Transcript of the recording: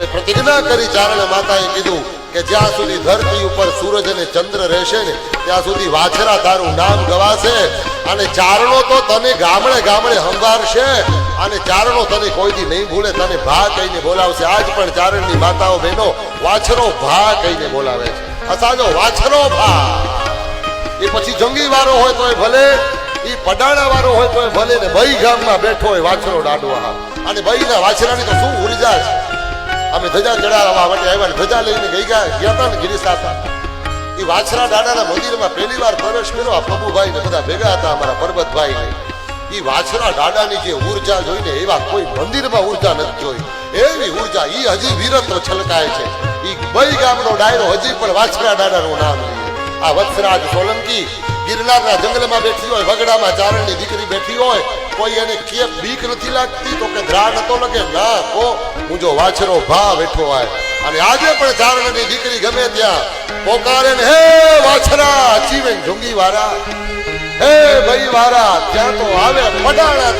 અને પ્રતિજ્ઞા કરી ચારણ માતાએ કીધું કે જ્યાં સુધી ધરતી ઉપર સૂરજ અને ચંદ્ર રહેશે ને, ત્યાં સુધી વાછરા તારું નામ ગવાશે. અને ચારણો તો તને ગામડે ગામડે સંભાળશે અને ચારણો તને કોઈથી નહીં ભૂલે, તને ભા કહીને બોલાવશે. આજ પણ ચારણની માતાઓ બહેનો વાછરો ભા કહીને બોલાવે છે. અસાજો, વાછરો ભા. એ પછી જંગી વાળો હોય તોય ભલે, એ પડાણા વાળો હોય તોય ભલે ને ભાઈ ગામમાં બેઠો હોય વાછરો ડાડવા અને ભાઈના વાછરાની તો શું અમે ધજા ચડાવવા માટે આવ્યા ધજા લઈને ગઈ ગયા હતા ને ગિરીશ એ વાછરા દાદાના મંદિરમાં પહેલી વાર પ્રવેશ કર્યો. આ પ્રભુભાઈ ને બધા ભેગા હતા, અમારા પરબતભાઈ ને એ વાછરા દાદાની જે ઊર્જા જોઈને એવા કોઈ મંદિરમાં ઊર્જા નથી જોઈ. એવી ઊર્જા એ હજી વીરત્વ છલકાય છે. ઈ બઈ ગામનો ડાયરો હજી પણ વાછરા દાદાનું નામ આ વત્સરાજ સોલંકી ગિરનારના જંગલમાં બેઠી હોય, વગડામાં ચારણની દીકરી બેઠી હોય કોઈ એને કેક બીક નથી લાગતી તો કે ધ્રા નતો લગે. ના કો હું જો વાછરો ભા બેઠો આય. અને આજે પણ ચારણની દીકરી ગમે ત્યાં. પોકારે હે વાછરા, જીવે ઢુંગી વાળા હે ભાઈ વારા ત્યાં તો આવે આવે